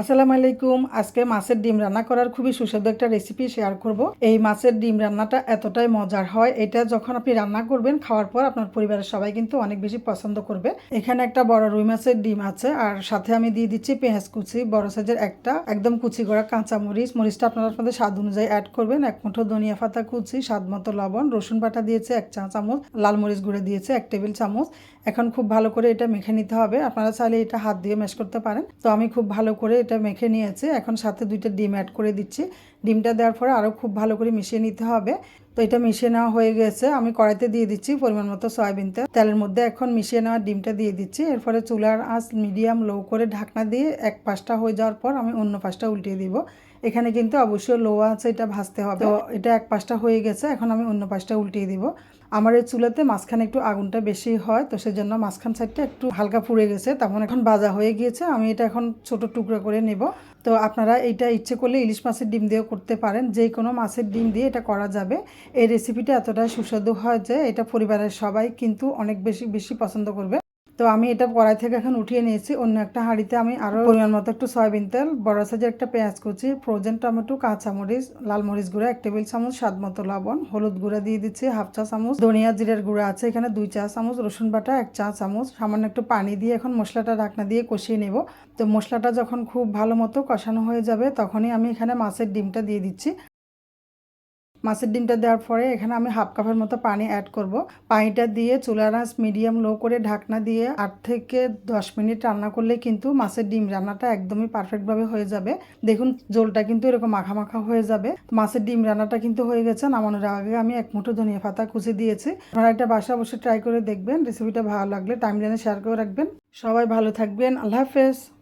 আসসালামু আলাইকুম। আজকে মাছের ডিম রান্না করার খুবই সুস্বাদু একটা রেসিপি শেয়ার করব। এই মাছের ডিম রান্নাটা এতটাই মজার হয়, এটা যখন আপনি রান্না করবেন, খাওয়ার পর আপনার পরিবারের সবাই কিন্তু অনেক বেশি পছন্দ করবে। এখানে একটা বড় রুই মাছের ডিম আছে, আর সাথে আমি দিয়ে দিচ্ছি পেঁয়াজ কুচি, বড় সাইজের একটা একদম কুচি করা কাঁচা মরিচ মরিচটা আপনারা আপনাদের স্বাদ অনুযায়ী অ্যাড করবেন। এক মুঠো ধনিয়া পাতা কুচি, স্বাদ মতো লবণ, রসুন বাটা দিয়েছে এক চা চামচ, লাল মরিচ গুঁড়ো দিয়েছে এক টেবিল চামচ। এখন খুব ভালো করে এটা মেখে নিতে হবে। আপনারা চাইলে এটা হাত দিয়ে ম্যাশ করতে পারেন। তো আমি খুব ভালো করে এটা মেখে নিয়েছে, এখন সাথে দুইটা ডিম অ্যাড করে দিচ্ছি। ডিমটা দেওয়ার পরে আরও খুব ভালো করে মিশিয়ে নিতে হবে। তো এটা মিশিয়ে নেওয়া হয়ে গেছে। আমি কড়াইতে দিয়ে দিচ্ছি পরিমাণ মতো সয়াবিন তেল তেলের মধ্যে এখন মিশিয়ে নেওয়া ডিমটা দিয়ে দিচ্ছি। এরপরে চুলার আঁচ মিডিয়াম লো করে ঢাকনা দিয়ে এক পাশটা হয়ে যাওয়ার পর আমি অন্য পাশটা উল্টিয়ে দিব। এখানে কিন্তু অবশ্যই লো আছে, এটা ভাজতে হবে। তো এটা এক পাশটা হয়ে গেছে, এখন আমি অন্য পাশটা উল্টিয়ে দিব। আমার এই চুলাতে মাঝখানে একটু আগুনটা বেশি হয়, তো সেজন্য মাঝখান সাইডটা একটু হালকা পুড়ে গেছে। তেমন এখন বাজা হয়ে গিয়েছে, আমি এটা এখন ছোট টুকরো করে নেব। তো আপনারা এটা ইচ্ছে করলে ইলিশ মাছের ডিম দিয়েও করতে পারেন। যে কোনো মাছের ডিম দিয়ে এটা করা যাবে। এই রেসিপিটা এতটাই সুস্বাদু হয় যে এটা পরিবারের সবাই কিন্তু অনেক বেশি বেশি পছন্দ করবে। তো আমি এটা কড়াই থেকে এখন উঠিয়ে নিয়েছি। অন্য একটা হাঁড়িতে আমি আরও পরিমাণ মতো একটু সয়াবিন তেল, বড় সাইজের একটা পেঁয়াজ কুচি ফ্রোজেন টমেটো কাঁচামরিচ লাল মরিচ গুঁড়া, এক টেবিল চামচ, স্বাদ মতো লবণ, হলুদ গুঁড়া দিয়ে দিচ্ছি, হাফ চা চামচ, ধনিয়া জিরের গুঁড়া আছে এখানে, দুই চা চামচ, রসুন বাটা এক চা চামচ, সামান্য একটু পানি দিয়ে এখন মশলাটা ঢাকনা দিয়ে কষিয়ে নেব। তো মশলাটা যখন খুব ভালো মতো কষানো হয়ে যাবে, তখনই আমি এখানে মাছের ডিমটা দিয়ে দিচ্ছি। মাছের ডিমটা দেওয়ার পরে এখানে আমি হাফ কাপের মতো পানি অ্যাড করব। পানিটা দিয়ে চুলার আঁচ মিডিয়াম লো করে ঢাকনা দিয়ে আট থেকে দশ মিনিট রান্না করলে কিন্তু মাছের ডিম রান্নাটা একদমই পারফেক্টভাবে হয়ে যাবে। দেখুন জোলটা কিন্তু এরকম মাখা মাখা হয়ে যাবে। মাছের ডিম রান্নাটা কিন্তু হয়ে গেছে। নামানোর আগে আমি এক মুঠো ধনিয়া পাতা কুচি দিয়েছি। আপনারা একটা বাসা অবশ্যই ট্রাই করে দেখবেন। রেসিপিটা ভালো লাগলে টাইম লাইনে শেয়ার করে রাখবেন। সবাই ভালো থাকবেন। আল্লাহ হাফেজ।